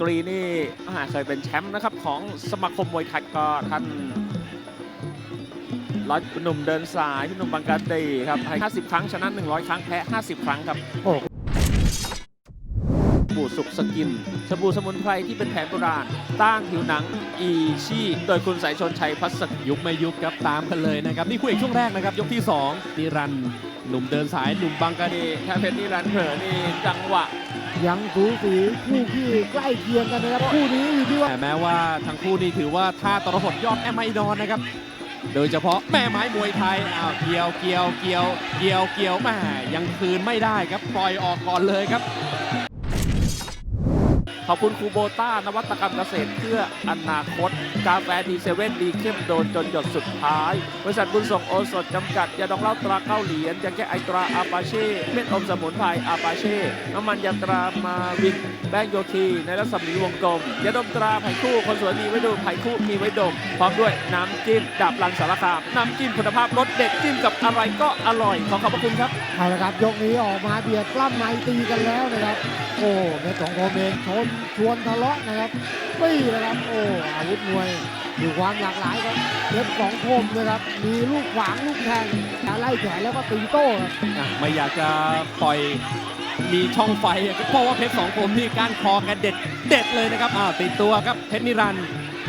กรีนี่เคยเป็นแชมป์นะครับของสมาคมมวยไทยก็ท่านร้อยหนุ่มเดินสายพี่หนุ่มบางกาดีครับให้50 ครั้งชนะ 100 ครั้งแพ้ 50 ครั้งครับ บู่สุกสกิน สบู่สมุนไพรที่เป็นแผนโบราณ ต้านผิวหนัง อีชี่โดยคุณสายชนชัยพัสกยุบไม่ยุบครับตามกันเลยนะครับ นี่คู่เอกช่วงแรกนะครับ ยกที่2นิรันดร์หนุ่มเดินสายหนุ่มบังกาดีนี่ถ้าเพชรนิรันดร์เผลอนี่จังหวะยังสูสีคู่ที่ใกล้เคียงกันนะครับคู่นี้อยู่ที่ว่าแต่แม้ว่าทั้งคู่นี่ถือว่าท่าตรหดยอดแอมไมดอนนะครับโดยเฉพาะแม่ไม้มวยไทยอ้าวเกี่ยวเกี่ยวเกี่ยวเกี่ยวเกี่ยวแม่ยังคืนไม่ได้ครับปล่อยออกก่อนเลยครับ ขอบคุณครูโบต้านวัตกรรมเกษตรเพื่ออนาคต กาแฟดีเซเว่นดีเข้มโดนจนหยดสุดท้าย บริษัทบุญส่งโอสถจำกัดยาดองเหล้าตราเก้าเหรียญยาแก้ไอตราอาปาเช่เม็ดอมสมุนไพรอาปาเช่ น้ำมันยาตรามาวินแป้งโยคีในรัศมีวงกลมยาดมตราไผ่คู่คนสวยมีไว้ดูไผ่คู่มีไว้ดม พร้อมด้วยน้ำจิ้มดับรังสารคาม น้ำจิ้มคุณภาพรสเด็ดจิ้มกับอะไรก็อร่อย ขอขอบพระคุณครับเอาละครับยกนี้ออกมาเบียดปล้ำในตีกันแล้วนะครับ โอ้เพชรสองคมเองชนชวนทะเลาะนะครับปี้นะครับโอ้อาวุธมวยมีความหลากหลายครับเพชรสองคมนะครับ มีลูกขวางลูกแทงไล่แขนแล้วก็ตีโต้ครับอะไม่อยากจะปล่อยมีช่องไฟอะเพราะว่าเพชรสองคมนี่ก้านคอกันเด็ดเด็ดเลยนะครับอ้าวติดตัวครับเพชรนิรันดร์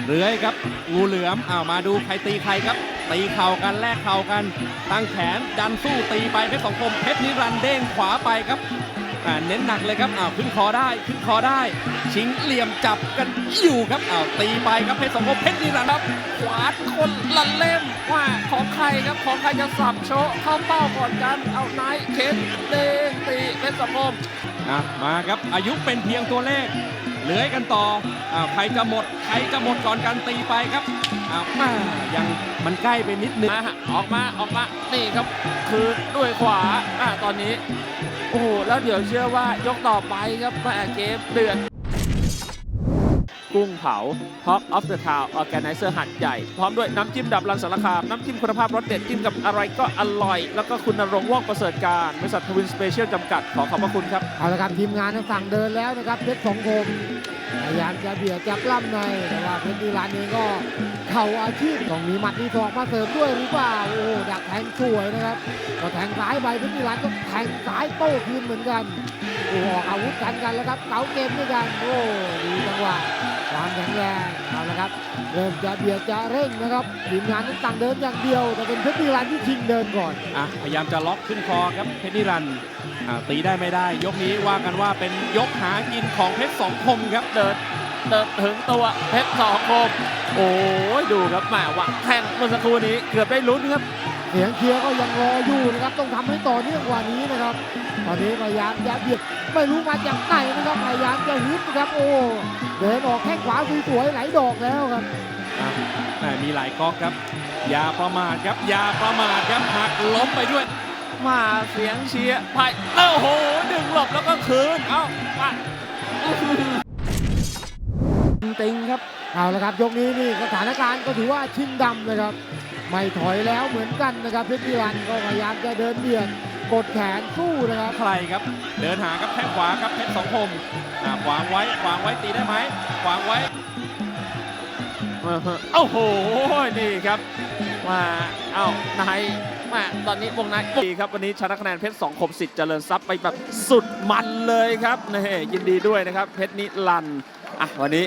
เรือยครับงูเหลือมอ้าวมาดูใครตีใครครับ ตีเข่ากันแลกเข่ากัน ตั้งแขนดันสู้ตีไปเพชรสองคมเพชรนิรันดร์เด้งขวาไปครับ อ่าเน้นหนักเลยครับอ้าวขึ้นคอได้ขึ้นคอได้ ชิงเหลี่ยมจับกันอยู่ครับอ้าวตีไปครับเพชรสองคมเพชรนิรันดร์ครับขวานคนละเล่มว่าของใครครับของใครจะสับโชะเข้าเป้าก่อนกันเอาไนท์เข็นเด้งตีเพชรสมมอะมาครับอายุเป็นเพียงตัวเลข เหลือยกันต่ออ้าวใครจะหมดใครจะหมดก่อนกันตีไปครับอ้าวมายังมันใกล้ไปนิดนึง มาฮะออกมาออกมานี่ครับ คือด้วยขวาอะตอนนี้ โอ้โหแล้วเดี๋ยวเชื่อว่ายกต่อไปครับแม่เกมเดือด กุ้งเผา Talk of the Town Organizer หัดใหญ่ พร้อมด้วยน้ำจิ้มดับรังสารคาม น้ำจิ้มคุณภาพรสเด็ดจิ้มกับอะไรก็อร่อย แล้วก็คุณนรงค์ว่องประเสริฐการบริษัททวินสเปเชียลจำกัด ขอขอบพระคุณครับ เอาละครับทีมงานสั่งเดินแล้วนะครับเพชรสองคมพยายามจะเบียดจะปล้ำในแต่ว่าเพชรนิรันเองก็เข่าอาชีพต้องมีหมัดมีศอกมาเสริมด้วยหรือเปล่าโอ้โหดักแทงสวยนะครับก็แทงซ้ายไปเพชรนิรันก็แทงซ้ายโต้คืนเหมือนกันโอ้โหออกอาวุธกันกันแล้วครับเก๋าเกมด้วยกันโอ้ดี ครับ เริ่มจะเบียดจะเร่งนะครับทีมงานต้องสั่งเดินอย่างเดียว แต่เป็นเพชรนิรันดร์ที่ชิงเดินก่อน อะพยายามจะล็อกขึ้นคอครับเพชรนิรันดร์อ่าตีได้ไม่ได้ ยกนี้ว่ากันว่าเป็นยกหากินของเพชรสองคมครับเดินเดินถึงตัวเพชรสองคม โอ้ยดูครับแหมหวังแทงเมื่อสักครู่นี้เกือบได้ลุ้นครับ เสียงเชียร์ก็ยังรออยู่นะครับ ต้องทำให้ต่อเนื่องกว่านี้นะครับ ตอนนี้พยายามจะเบียดไม่รู้มาจากไหนนะครับพยายามจะฮึดนะครับ โอ้เดินออกแข้งขวาสวยๆไหลดอกแล้วครับอะแหม่มีหลายก๊อกครับอย่าประมาทครับอย่าประมาทครับหักล้มไปด้วย มาเสียงเชียร์ไพ่โอ้โหดึงหลบแล้วก็คืนเอ้ามาติงครับเอาละครับยกนี้นี่สถานการณ์ก็ถือว่าชิงดำนะครับไม่ถอยแล้วเหมือนกันนะครับเพชรนิรันดร์ก็พยายามจะเดินเบียดกดแขนสู้นะครับ ใครครับ เดินหาครับแข้งขวาครับเพชรสองคมอ่าขวางไว้ขวางไว้ตีได้ไหมขวางไว้โอ้โหนี่ครับมาเอ้านายมาตอนนี้วงในดีครับวันนี้ชนะคะแนนเพชรสองคมสิทธิ์เจริญทรัพย์ไปแบบสุดมันเลยครับนี่ยินดีด้วยนะครับเพชรนิรันดร์อะวันนี้